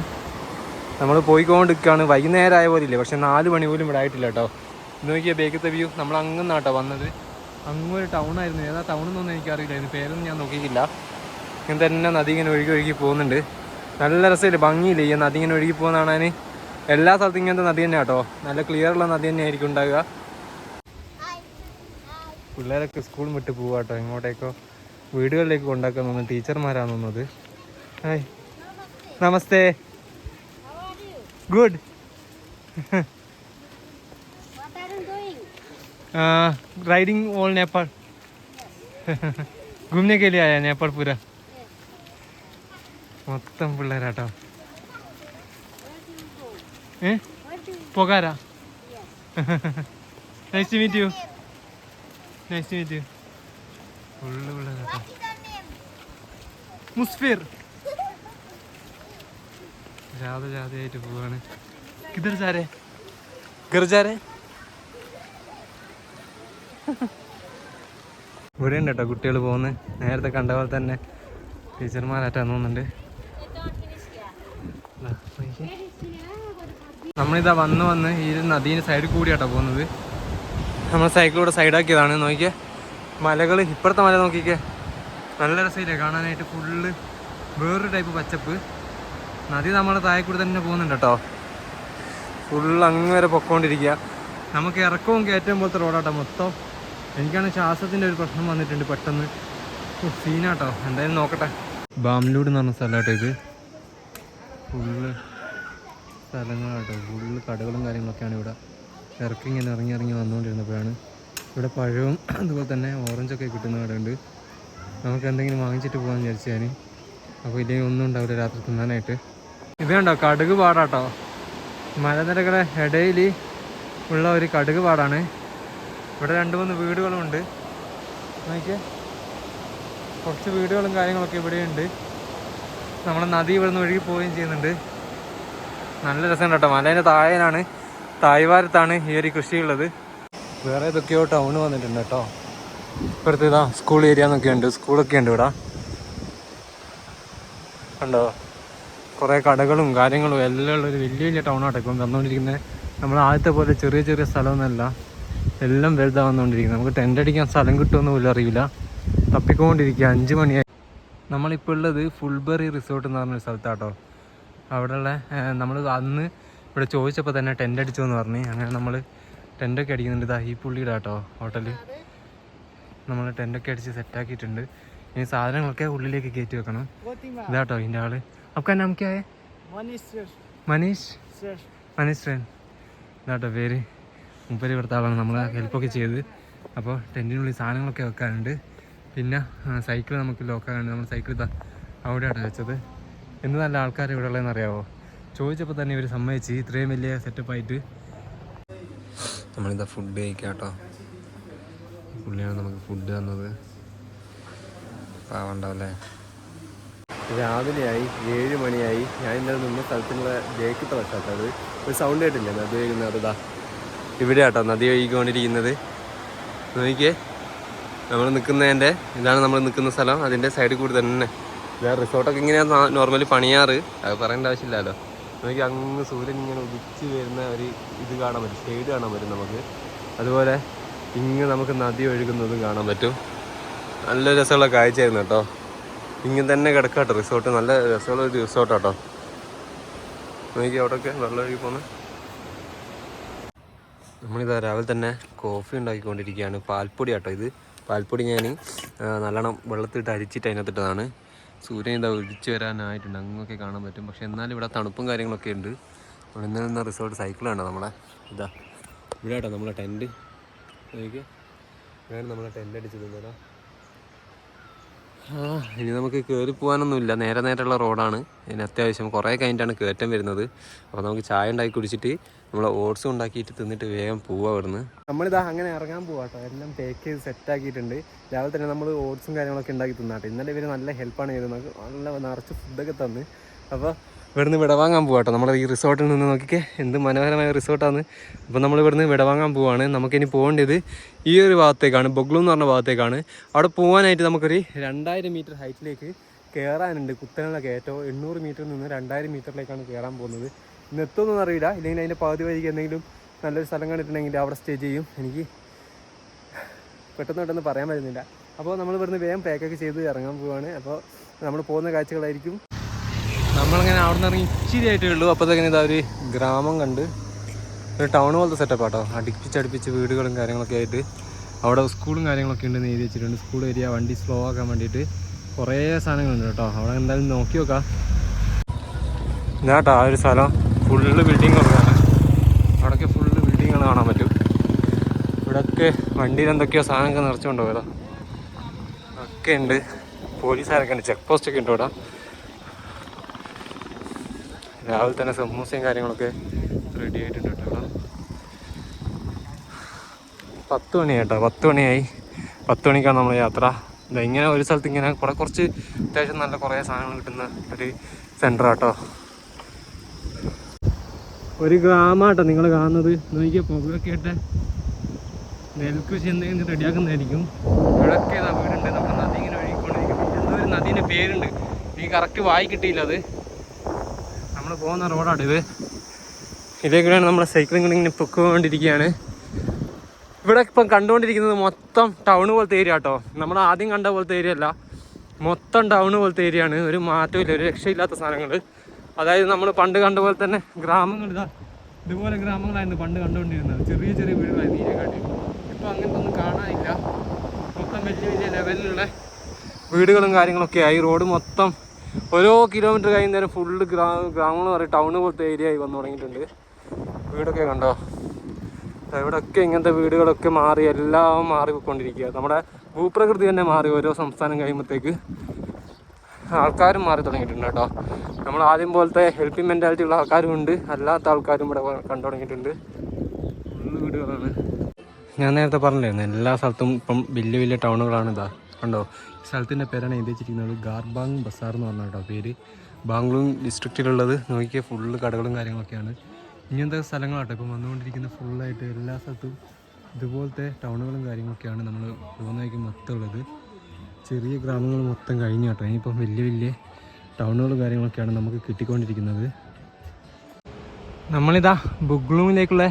നമ്മൾ പോയിക്കൊണ്ടിരിക്കുകയാണ്. വൈകുന്നേരം ആയ പോലെ ഇല്ലേ പക്ഷെ നാല് മണി പോലും ഇവിടെ ആയിട്ടില്ല കേട്ടോ. നോക്കിയാൽ ബേക്കത്തെ വ്യൂ നമ്മൾ അങ്ങന്നാട്ടോ വന്നത്. അങ്ങൊരു ടൗൺ ആയിരുന്നു. ഏതാ ടൗൺ എന്നൊന്നും എനിക്കറിയില്ല. ഇതിന് പേരൊന്നും ഞാൻ നോക്കിയിട്ടില്ല. ഇങ്ങനെ തന്നെ നദി ഇങ്ങനെ ഒഴുകി ഒഴുകി പോകുന്നുണ്ട്. നല്ല രസമില്ല? ഭംഗിയില്ലേ? ഈ നദി ഇങ്ങനെ ഒഴുകി പോകുന്നതാണ് അതിന് എല്ലാ സ്ഥലത്തും ഇങ്ങനത്തെ നദി തന്നെ കേട്ടോ. നല്ല ക്ലിയർ ഉള്ള നദി തന്നെ ആയിരിക്കും ഉണ്ടാകുക പിള്ളേരൊക്കെ സ്കൂൾ വിട്ട് പോവാ കേട്ടോ. എങ്ങോട്ടേക്കോ വീടുകളിലേക്ക് കൊണ്ടാക്കാൻ തോന്നുന്നു. ടീച്ചർമാരാണ് തോന്നുന്നത്. Hi. Namaste. are you? Good What are you doing? Riding all Nepal घूमने के लिए आया नेपाल पूरा മൊത്തം പിള്ളേരാട്ടോ Where do you go? ഏ Where do you പൊകാര Yes. Nice to meet you nice to meet you full പിള്ളേരാട്ടോ What is your name? Musfir ജാഥ രാധയായിട്ട് പോവാണ്. കിതർ സാരേ ഇവിടെ ഉണ്ട് കേട്ടോ കുട്ടികൾ പോകുന്നത് നേരത്തെ കണ്ട പോലെ തന്നെ ടീച്ചർമാരായിട്ടാ തോന്നുന്നുണ്ട്. നമ്മളിതാ വന്ന് വന്ന് ഈ നദീന്റെ സൈഡിൽ കൂടിയാട്ടോ പോകുന്നത്. നമ്മൾ സൈക്കിളൂടെ സൈഡാക്കിയതാണ് നോക്കിയേ മലകൾ ഇപ്പുറത്തെ മല നോക്കിക്കേ. നല്ല രസമില്ലേ കാണാനായിട്ട്. ഫുള്ള് വേറൊരു ടൈപ്പ് പച്ചപ്പ്. നദി നമ്മളെ താഴെ കൂടി തന്നെ പോകുന്നുണ്ട് കേട്ടോ. ഫുള്ള് അങ്ങ് വരെ പൊക്കോണ്ടിരിക്കുക നമുക്ക് ഇറക്കവും കയറ്റവും പോലത്തെ റോഡാട്ടോ മൊത്തം. എനിക്കാണ് ശ്വാസത്തിന്റെ ഒരു പ്രശ്നം വന്നിട്ടുണ്ട് പെട്ടെന്ന്. സീനാട്ടോ എന്തായാലും നോക്കട്ടെ. ബാംലൂട് എന്ന് പറഞ്ഞ സ്ഥലമാട്ടോ ഇത്. ഫുള്ള് സ്ഥലങ്ങളാട്ടോ. ഫുള്ള് കടകളും കാര്യങ്ങളൊക്കെയാണ് ഇവിടെ. ഇറക്കി ഇങ്ങനെ ഇറങ്ങി ഇറങ്ങി വന്നുകൊണ്ടിരുന്നപ്പോഴാണ്. ഇവിടെ പഴവും അതുപോലെ തന്നെ ഓറഞ്ചൊക്കെ കിട്ടുന്ന കടയുണ്ട്. നമുക്ക് എന്തെങ്കിലും വാങ്ങിച്ചിട്ട് പോകാമെന്ന് വിചാരിച്ചു ഞാൻ അപ്പോൾ ഇല്ലെങ്കിൽ ഒന്നും ഉണ്ടാവില്ല. രാത്രി തിന്നാനായിട്ട്. ഇത് കണ്ടോ കടുക് പാടാട്ടോ. മലനിരകളുടെ ഇടയിൽ ഉള്ള ഒരു കടുക് പാടാണ്. ഇവിടെ രണ്ട് മൂന്ന് വീടുകളുമുണ്ട് നോക്കിയേ. കുറച്ച് വീടുകളും കാര്യങ്ങളൊക്കെ ഇവിടെയുണ്ട്. നമ്മുടെ നദി ഇവിടെ നിന്ന് ഒഴുകി പോവുകയും ചെയ്യുന്നുണ്ട്. നല്ല രസമുണ്ട് കേട്ടോ മലേന്റെ താഴേനാണ് തായ്വാരത്താണ് ഈ ഒരു കൃഷിയുള്ളത്. വേറെ ഇതൊക്കെയോ ടൗൺ വന്നിട്ടുണ്ട് കേട്ടോ. ഇപ്പുറത്ത് ഇതാ സ്കൂൾ ഏരിയ എന്നൊക്കെ ഉണ്ട് സ്കൂളൊക്കെ ഉണ്ട് ഇവിടെ. കണ്ടോ? കുറേ കടകളും കാര്യങ്ങളും എല്ലാം ഉള്ള ഒരു വലിയ വലിയ ടൗൺ ആട്ടോ ഇപ്പം വന്നുകൊണ്ടിരിക്കുന്നത് നമ്മൾ ആദ്യത്തെ പോലെ ചെറിയ ചെറിയ സ്ഥലമൊന്നുമല്ല. എല്ലാം വലുതാണ് വന്നുകൊണ്ടിരിക്കുന്നത് നമുക്ക് ടെന്റ് അടിക്കാൻ സ്ഥലം കിട്ടുമെന്ന് പോലും അറിയില്ല. തപ്പിക്കൊണ്ടിരിക്കുക അഞ്ച് മണിയായി നമ്മളിപ്പോൾ ഉള്ളത് ഫുൾബെറി റിസോർട്ട് എന്ന് പറഞ്ഞൊരു സ്ഥലത്താട്ടോ. അവിടെയുള്ള നമ്മൾ അന്ന് ഇവിടെ ചോദിച്ചപ്പോൾ തന്നെ ടെന്റ് അടിച്ചു എന്ന് പറഞ്ഞു. അങ്ങനെ നമ്മൾ ടെന്റൊക്കെ അടിക്കുന്നുണ്ട്. ഇതാ ഈ പുള്ളിയുടെ കേട്ടോ ഹോട്ടൽ നമ്മൾ ടെന്റൊക്കെ അടിച്ച് സെറ്റാക്കിയിട്ടുണ്ട് ഇനി സാധനങ്ങളൊക്കെ ഉള്ളിലേക്ക് കയറ്റി വെക്കണം. ഇതാട്ടോ ഇതിന്റെ ആൾ. അപ്പൊ नाम क्या है. മനീഷ്. മനീഷ് ട്രെയിൻ ഇതാട്ടോ പേര്. മുപ്പര് ഭർത്താവാണ് നമ്മൾ നമ്മളെ ഹെൽപ്പൊക്കെ ചെയ്ത് അപ്പോൾ ടെന്റിനുള്ളിൽ സാധനങ്ങളൊക്കെ വെക്കാനുണ്ട്. പിന്നെ സൈക്കിൾ നമുക്ക് ലോക്കാനുണ്ട് നമ്മൾ സൈക്കിൾ ഇതാ അവിടെയാണ് വെച്ചത്. എന്ത് നല്ല ആൾക്കാർ ഇവിടെ ഉള്ളതെന്ന് അറിയാവോ? ചോദിച്ചപ്പോൾ തന്നെ ഇവർ സമ്മതിച്ച്. ഇത്രയും വലിയ സെറ്റപ്പായിട്ട് നമ്മളിതാ ഫുഡ് കഴിക്കാം കേട്ടോ പുള്ളിയാണ് നമുക്ക് ഫുഡ് തന്നത്. പാവണ്ടാവല്ലേ? രാവിലെയായി ഏഴ് മണിയായി. ഞാൻ ഇന്നലെ നിന്ന സ്ഥലത്തിനുള്ള ബേക്കിട്ട വശാത്തത് ഒരു സൗണ്ട് കേട്ടില്ലേ? നദി ഒഴുകുന്നത് ഇതാ ഇവിടെ ആട്ടോ നദി ഒഴുകിക്കൊണ്ടിരിക്കുന്നത്. നോക്കിയേ. നമ്മൾ നിൽക്കുന്നതിന്റെ ഇതാണ് നമ്മൾ നിൽക്കുന്ന സ്ഥലം. അതിന്റെ സൈഡിൽ കൂടി തന്നെ. ഞാൻ റിസോർട്ടൊക്കെ ഇങ്ങനെയാണ് നോർമലി പണിയാറ്. അത് പറയേണ്ട ആവശ്യമില്ലല്ലോ. നോക്കി അങ്ങ് സൂര്യൻ ഇങ്ങനെ ഉദിച്ച് വരുന്ന ഒരു ഇത് കാണാൻ പറ്റും. ഷെയ്ഡ് കാണാൻ പറ്റും നമുക്ക്. അതുപോലെ ഇങ്ങ് നമുക്ക് നദി ഒഴുകുന്നതും കാണാൻ പറ്റും. നല്ല രസമുള്ള കാഴ്ചയായിരുന്നു കേട്ടോ. ഇങ്ങനെ തന്നെ കിടക്കാട്ടോ. റിസോർട്ട് നല്ല രസമുള്ള ഒരു റിസോർട്ടാട്ടോ നോക്കി അവിടെയൊക്കെ വെള്ളം ഒഴുകി പോകുന്നത് നമ്മളിതാ രാവിലെ തന്നെ കോഫി ഉണ്ടാക്കിക്കൊണ്ടിരിക്കുകയാണ്. പാൽപ്പൊടി ആട്ടോ ഇത്. പാൽപ്പൊടി ഞാൻ നല്ലോണം വെള്ളത്തിട്ട് അരിച്ചിട്ട് അതിനകത്തിട്ടതാണ്. സൂര്യൻ ഇതാ ഒഴിച്ചു വരാനായിട്ടുണ്ട്. അങ്ങൊക്കെ കാണാൻ പറ്റും. പക്ഷെ എന്നാലും ഇവിടെ തണുപ്പും കാര്യങ്ങളൊക്കെ ഉണ്ട്. ഇന്നലെ നിന്ന റിസോർട്ട് സൈക്കിളാണ് നമ്മളെ. ഇതാ ഇവിടെ ആട്ടോ നമ്മളെ ടെന്റ് ഇതാണ് നമ്മളെ ഇന്നലെ ആ ഇനി നമുക്ക് കയറി പോകാനൊന്നുമില്ല നേരെ നേരെയുള്ള റോഡാണ്. ഇനി അത്യാവശ്യം കുറേ കഴിഞ്ഞിട്ടാണ് കയറ്റം വരുന്നത്. അപ്പോൾ നമുക്ക് ചായ ഉണ്ടാക്കി കുടിച്ചിട്ട് നമ്മൾ ഓട്സ് ഉണ്ടാക്കിയിട്ട് തിന്നിട്ട് വേഗം പോവാ ഇവിടുന്ന് നമ്മളിതാ അങ്ങനെ ഇറങ്ങാൻ പോവാട്ടോ. എല്ലാം പാക്ക് ചെയ്ത് സെറ്റ് ആക്കിയിട്ടുണ്ട്. രാവിലെ തന്നെ നമ്മൾ ഓട്സും കാര്യങ്ങളൊക്കെ ഉണ്ടാക്കി തിന്നാട്ടെ. ഇന്നലെ ഇവർ നല്ല ഹെൽപ്പാണ് ചെയ്തത്. നമുക്ക് നല്ല നിറച്ച് ഫുഡൊക്കെ തന്ന്. അപ്പോൾ ഇവിടുന്ന് വിടവാങ്ങാൻ പോവാട്ടോ. നമ്മുടെ ഈ റിസോർട്ടിൽ നിന്ന് നോക്കിക്കേ എന്ത് മനോഹരമായ റിസോർട്ടാണ്. അപ്പോൾ നമ്മൾ ഇവിടുന്ന് വിടവാങ്ങാൻ പോവാണ്. നമുക്കിനി പോകേണ്ടത് ഈ ഒരു ഭാഗത്തേക്കാണ് ബൊഗ്ലു എന്ന് പറഞ്ഞ ഭാഗത്തേക്കാണ്. അവിടെ പോകാനായിട്ട് നമുക്കൊരു രണ്ടായിരം മീറ്റർ ഹൈറ്റിലേക്ക് കയറാനുണ്ട് കുത്തനുള്ള കയറ്റം എണ്ണൂറ് മീറ്ററിൽ നിന്ന് രണ്ടായിരം മീറ്ററിലേക്കാണ് കയറാൻ പോകുന്നത്. ഇന്ന് എത്തുമെന്നൊന്നും അറിയില്ല. ഇല്ലെങ്കിൽ അതിന്റെ പകുതി വഴിക്ക് എന്തെങ്കിലും നല്ലൊരു സ്ഥലം കണ്ടിട്ടുണ്ടെങ്കിൽ അവിടെ സ്റ്റേ ചെയ്യും. എനിക്ക് പെട്ടെന്ന് പെട്ടെന്ന് പറയാൻ പറ്റുന്നില്ല. അപ്പോൾ നമ്മൾ ഇവിടുന്ന് വേഗം പാക്കൊക്കെ ചെയ്ത് ഇറങ്ങാൻ പോവാണ്. അപ്പോൾ നമ്മൾ പോകുന്ന കാഴ്ചകളായിരിക്കും. നമ്മളിങ്ങനെ അവിടെ നിന്ന് ഇറങ്ങി ഇച്ചിരി ആയിട്ടേ ഉള്ളൂ. അപ്പോഴത്തേക്കിന് ഇതാ ഒരു ഗ്രാമം കണ്ട് ഒരു ടൗൺ പോലത്തെ സെറ്റപ്പ് ആട്ടോ. അടുപ്പിച്ചടുപ്പിച്ച് വീടുകളും കാര്യങ്ങളൊക്കെ ആയിട്ട് അവിടെ സ്കൂളും കാര്യങ്ങളൊക്കെ ഉണ്ടെന്ന് എഴുതി വെച്ചിട്ടുണ്ട്. സ്കൂൾ ഏരിയ വണ്ടി സ്ലോ ആക്കാൻ വേണ്ടിയിട്ട് കുറേ സാധനങ്ങളുണ്ട് കേട്ടോ. അവിടെ എന്തായാലും നോക്കി നോക്കാം. ഇതാട്ടോ ആ ഒരു സ്ഥലം. ഫുള്ള് ബിൽഡിങ്ങുകളാണ് അവിടെയൊക്കെ ഫുള്ള് ബിൽഡിങ്ങുകൾ കാണാൻ പറ്റും. ഇവിടെയൊക്കെ വണ്ടിയിൽ എന്തൊക്കെയോ സാധനമൊക്കെ നിറച്ചുകൊണ്ടുപോയതാ ഒക്കെ ഉണ്ട്. പോലീസുകാരൊക്കെ ഉണ്ട്. ചെക്ക് പോസ്റ്റൊക്കെ ഉണ്ട് ഇവിടെ. രാവിലെ തന്നെ സമൂസയും കാര്യങ്ങളൊക്കെ റെഡി ആയിട്ടുണ്ട് പത്ത് മണി കേട്ടോ പത്ത് മണിയായി. പത്ത് മണിക്കാണ് നമ്മൾ യാത്ര. ഇങ്ങനെ ഒരു സ്ഥലത്ത് ഇങ്ങനെ കുറെ കുറച്ച് അത്യാവശ്യം നല്ല കുറേ സാധനങ്ങൾ കിട്ടുന്ന ഒരു സെന്റർ ആട്ടോ. ഒരു ഗ്രാമാട്ടോ നിങ്ങൾ കാണുന്നത്. നോക്കിയാൽ പുകയൊക്കെ ഇട്ട് നെൽകൃഷി എന്തെങ്കിലും റെഡിയാക്കുന്നതായിരിക്കും. ഇവിടെയൊക്കെ വീടുണ്ട്. നമ്മുടെ നദി ഇങ്ങനെ ഒഴുകിക്കൊണ്ടിരിക്കും എന്തോ ഒരു നദീന്റെ പേരുണ്ട്. എനിക്ക് കറക്റ്റ് വായി കിട്ടിയില്ല അത്. നമ്മൾ പോകുന്ന റോഡാണ് ഇത്. ഇതേക്കൂടെയാണ് നമ്മളെ സൈക്ലിംഗ് ഇങ്ങനെ പൊക്കൊണ്ടിരിക്കുകയാണ്. ഇവിടെ ഇപ്പം കണ്ടുകൊണ്ടിരിക്കുന്നത് മൊത്തം ടൗൺ പോലത്തെ ഏരിയ കേട്ടോ നമ്മൾ ആദ്യം കണ്ട പോലത്തെ ഏരിയ അല്ല. മൊത്തം ടൗൺ പോലത്തെ ഏരിയ ആണ്. ഒരു മാറ്റമില്ല ഒരു രക്ഷയില്ലാത്ത സാധനങ്ങൾ അതായത് നമ്മൾ പണ്ട് കണ്ട പോലെ തന്നെ ഗ്രാമങ്ങൾ ഇതാ ഇതുപോലെ ഗ്രാമങ്ങളായിരുന്നു പണ്ട് കണ്ടുകൊണ്ടിരുന്നത്. ചെറിയ ചെറിയ വീടുകളായിരുന്നു ഇതിനെക്കാട്ടി ഇപ്പം അങ്ങനത്തെ ഒന്നും കാണാനില്ല. മൊത്തം വലിയ വലിയ ലെവലിലുള്ള വീടുകളും കാര്യങ്ങളൊക്കെ ആയി. റോഡ് മൊത്തം ഓരോ കിലോമീറ്റർ കഴിയുന്നേരം ഫുള്ള് ഗ്രാ ഗ്രാമങ്ങൾ പറയും ടൗണ് പോലത്തെ ഏരിയ ആയി വന്നു തുടങ്ങിയിട്ടുണ്ട്. വീടൊക്കെ കണ്ടോ? ഇവിടെയൊക്കെ ഇങ്ങനത്തെ വീടുകളൊക്കെ മാറി എല്ലാം മാറി പോയിക്കൊണ്ടിരിക്കുക നമ്മുടെ ഭൂപ്രകൃതി തന്നെ മാറി ഓരോ സംസ്ഥാനം കഴിയുമ്പോഴത്തേക്ക് ആൾക്കാരും മാറി തുടങ്ങിയിട്ടുണ്ട് കേട്ടോ. നമ്മൾ ആദ്യം പോലത്തെ ഹെൽപ്പിംഗ് മെന്റാലിറ്റി ഉള്ള ആൾക്കാരും ഉണ്ട്. അല്ലാത്ത ആൾക്കാരും ഇവിടെ കണ്ടു തുടങ്ങിയിട്ടുണ്ട്. വീടുകളാണ്. ഞാൻ നേരത്തെ പറഞ്ഞില്ലായിരുന്നു എല്ലാ സ്ഥലത്തും ഇപ്പം വലിയ വലിയ ടൗണുകളാണ് ഇതാ. കണ്ടോ ഈ സ്ഥലത്തിന്റെ പേരാണ് എഴുതി വെച്ചിരിക്കുന്നത് ഗാർബാങ് ബസാർ എന്ന് പറഞ്ഞ കേട്ടോ പേര്. ബാംഗ്ലൂർ ഡിസ്ട്രിക്റ്റിലുള്ളത് നോക്കിയാൽ ഫുള്ള് കടകളും കാര്യങ്ങളൊക്കെയാണ്. ഇങ്ങനത്തെ സ്ഥലങ്ങളാട്ടോ? ഇപ്പം വന്നുകൊണ്ടിരിക്കുന്ന ഫുള്ളായിട്ട് എല്ലാ സ്ഥലത്തും ഇതുപോലത്തെ ടൗണുകളും കാര്യങ്ങളൊക്കെയാണ് നമ്മൾ പോകുന്നതായിരിക്കും മൊത്തം ഉള്ളത് ചെറിയ ഗ്രാമങ്ങൾ മൊത്തം കഴിഞ്ഞു കേട്ടോ. ഇനിയിപ്പം വലിയ വലിയ ടൗണുകളും കാര്യങ്ങളൊക്കെയാണ് നമുക്ക് കിട്ടിക്കൊണ്ടിരിക്കുന്നത്. നമ്മളിതാ ബുഗ്ലൂമിലേക്കുള്ള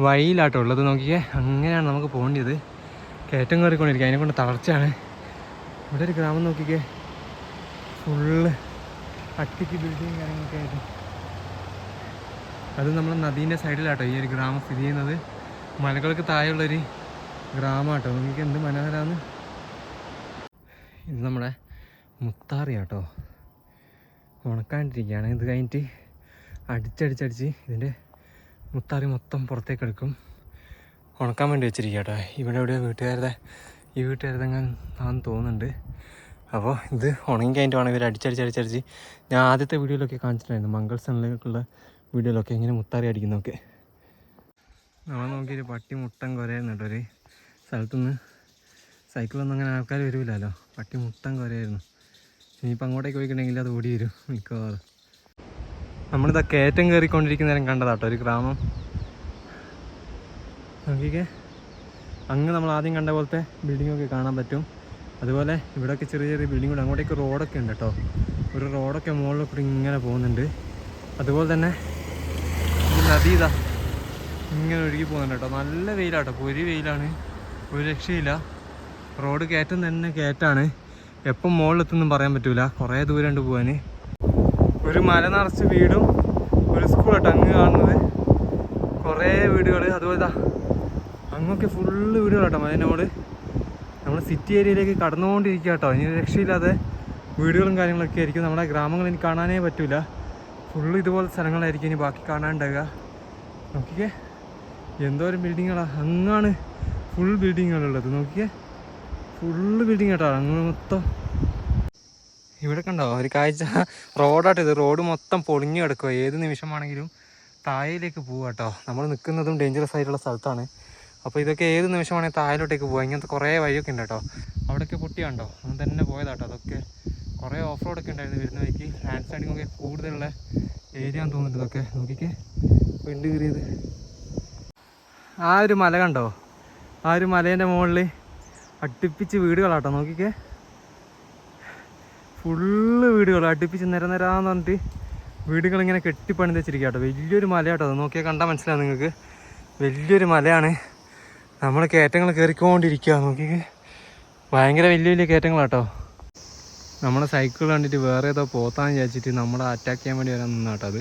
വഴിയിലാട്ടോ ഉള്ളത്. നോക്കിയേ അങ്ങനെയാണ് നമുക്ക് പോകേണ്ടത് കയറ്റം കയറിക്കൊണ്ടിരിക്കുക അതിനെ കൊണ്ട് തളർച്ചയാണ്. ഇവിടെ ഒരു ഗ്രാമം നോക്കിക്കേ. ഫുള്ള് അട്ടിക്ക് ബിൽഡിങ് കാര്യങ്ങളൊക്കെ ആയിട്ട്. അത് നമ്മൾ നദീന്റെ സൈഡിലാട്ടോ ഈ ഒരു ഗ്രാമം സ്ഥിതി ചെയ്യുന്നത്. മലകൾക്ക് താഴെയുള്ളൊരു ഗ്രാമമാട്ടോ നിങ്ങൾക്ക് എന്ത് മനോഹരമാണ് ഇത് നമ്മുടെ മുത്താറി കേട്ടോ ഉണക്കാണ്ടിരിക്കുകയാണ് ഇത് കഴിഞ്ഞിട്ട് അടിച്ചടിച്ചടിച്ച് ഇതിന്റെ മുത്താറി മൊത്തം പുറത്തേക്ക് എടുക്കും ഉണക്കാൻ വേണ്ടി വെച്ചിരിക്കുക ഇവിടെ എവിടെയോ വീട്ടുകാരുടെ ഈ വീട്ടുകാരുതെങ്ങാൻ ആണെന്ന് തോന്നുന്നുണ്ട്. അപ്പോൾ ഇത് ഉണങ്ങി കഴിഞ്ഞിട്ട് വേണം ഇവർ അടിച്ചടിച്ചടിച്ചടിച്ച് ഞാൻ ആദ്യത്തെ വീഡിയോയിലൊക്കെ കാണിച്ചിട്ടുണ്ടായിരുന്നു. മംഗൾ സണ്ണിലേക്കുള്ള വീഡിയോയിലൊക്കെ ഇങ്ങനെ മുത്താറി അടിക്കുന്നൊക്കെ നമ്മൾ നോക്കിയൊരു പട്ടി മുട്ടൻ കുരയായിരുന്നു കേട്ടോ ഒരു സ്ഥലത്തുനിന്ന്. സൈക്കിളൊന്നും അങ്ങനെ ആൾക്കാർ വരില്ലല്ലോ പട്ടി മുട്ടൻ കുരയായിരുന്നു. ഇനിയിപ്പോൾ അങ്ങോട്ടേക്ക് പോയിട്ടുണ്ടെങ്കിൽ അത് ഓടി വരും മിക്കവാറും. നമ്മളിതാ കയറ്റം കയറിക്കൊണ്ടിരിക്കുന്ന നേരം കണ്ടതാട്ടോ ഒരു ഗ്രാമം. നോക്കിക്കേ. അങ്ങ് നമ്മൾ ആദ്യം കണ്ട പോലത്തെ ബിൽഡിങ്ങൊക്കെ കാണാൻ പറ്റും. അതുപോലെ ഇവിടെയൊക്കെ ചെറിയ ചെറിയ ബിൽഡിംഗ് ഉണ്ട്. അങ്ങോട്ടേക്ക് റോഡൊക്കെ ഉണ്ട് കേട്ടോ ഒരു റോഡൊക്കെ മുകളിൽ കൂടി ഇങ്ങനെ പോകുന്നുണ്ട്. അതുപോലെ തന്നെ ഈ നദി ഇതാ ഇങ്ങനെ ഒഴുകി പോകുന്നുണ്ട് കേട്ടോ നല്ല വെയിലാട്ടോ പൊരി വെയിലാണ്. ഒരു രക്ഷയില്ല. റോഡ് കയറ്റം തന്നെ കയറ്റാണ്. എപ്പം മുകളിലെത്തുന്നും പറയാൻ പറ്റൂല. കുറേ ദൂരം ഉണ്ട് പോകാൻ ഒരു മല നിറച്ച് വീടും ഒരു സ്കൂൾ കേട്ടോ അങ്ങ് കാണുന്നത്. കുറേ വീടുകൾ അതുപോലെ അങ്ങൊക്കെ ഫുള്ള് വീടുകളാട്ടോ. അതിന് നമ്മൾ നമ്മൾ സിറ്റി ഏരിയയിലേക്ക് കടന്നുകൊണ്ടിരിക്കുക കേട്ടോ. ഇനി രക്ഷയില്ലാതെ വീടുകളും കാര്യങ്ങളൊക്കെ ആയിരിക്കും. നമ്മുടെ ഗ്രാമങ്ങൾ ഇനി കാണാനേ പറ്റൂല. ഫുള്ള് ഇതുപോലെ സ്ഥലങ്ങളായിരിക്കും ഇനി ബാക്കി കാണാനുണ്ടാവുക. നോക്കിക്കേ. എന്തോരം ബിൽഡിങ്ങുകളാണ് അങ്ങാണ് ഫുൾ ബിൽഡിങ്ങുകളുള്ളത് നോക്കിയേ ഫുള്ള് ബിൽഡിങ് കേട്ടോ. അങ്ങ് മൊത്തം. ഇവിടെ കണ്ടോ? ഒരു കാഴ്ച. റോഡാട്ടോ ഇത്. റോഡ് മൊത്തം പൊളിഞ്ഞു കിടക്കുക ഏത് നിമിഷമാണെങ്കിലും താഴയിലേക്ക് പോവാട്ടോ കേട്ടോ. നമ്മൾ നിൽക്കുന്നതും ഡേഞ്ചറസ് ആയിട്ടുള്ള സ്ഥലത്താണ്. അപ്പോൾ ഇതൊക്കെ ഏത് നിമിഷമാണെങ്കിൽ താഴോട്ടേക്ക് പോകാം ഇങ്ങനത്തെ കുറേ വഴിയൊക്കെ ഉണ്ട് കേട്ടോ. അവിടെയൊക്കെ പൊട്ടിയാണ്ടോ അങ്ങനെ തന്നെ പോയതാട്ടോ അതൊക്കെ. കുറേ ഓഫ് റോഡൊക്കെ ഉണ്ടായിരുന്നു വരുന്ന വഴിക്ക്. ഹാൻഡ് സ്ലൈഡിംഗ് ഒക്കെ കൂടുതലുള്ള ഏരിയ തോന്നുന്നുണ്ട് ഇതൊക്കെ. നോക്കിക്കേ. വെണ്ടി കയറിയത്. ആ ഒരു മല കണ്ടോ? ആ ഒരു മലേന്റെ മുകളിൽ അടുപ്പിച്ച് വീടുകളാട്ടോ നോക്കിക്കേ. ഫുള്ള് വീടുകൾ അടുപ്പിച്ച് നിര നിരാന്ന് പറഞ്ഞിട്ട് വീടുകളിങ്ങനെ കെട്ടിപ്പണിത് വെച്ചിരിക്കുക കേട്ടോ. വലിയൊരു മലയാട്ടോ അത്. നോക്കിയാൽ കണ്ടാൽ മനസ്സിലാവും നിങ്ങൾക്ക്. വലിയൊരു മലയാണ്. നമ്മൾ കയറ്റങ്ങൾ കയറിക്കൊണ്ടിരിക്കുക നോക്കിക്കേ. ഭയങ്കര വലിയ വലിയ കയറ്റങ്ങളാട്ടോ. നമ്മളെ സൈക്കിൾ കണ്ടിട്ട് വേറെ ഏതോ പോത്താന്ന് വിചാരിച്ചിട്ട് നമ്മളെ അറ്റാക്ക് ചെയ്യാൻ വേണ്ടി വരാൻ നിന്നാട്ടോ അത്.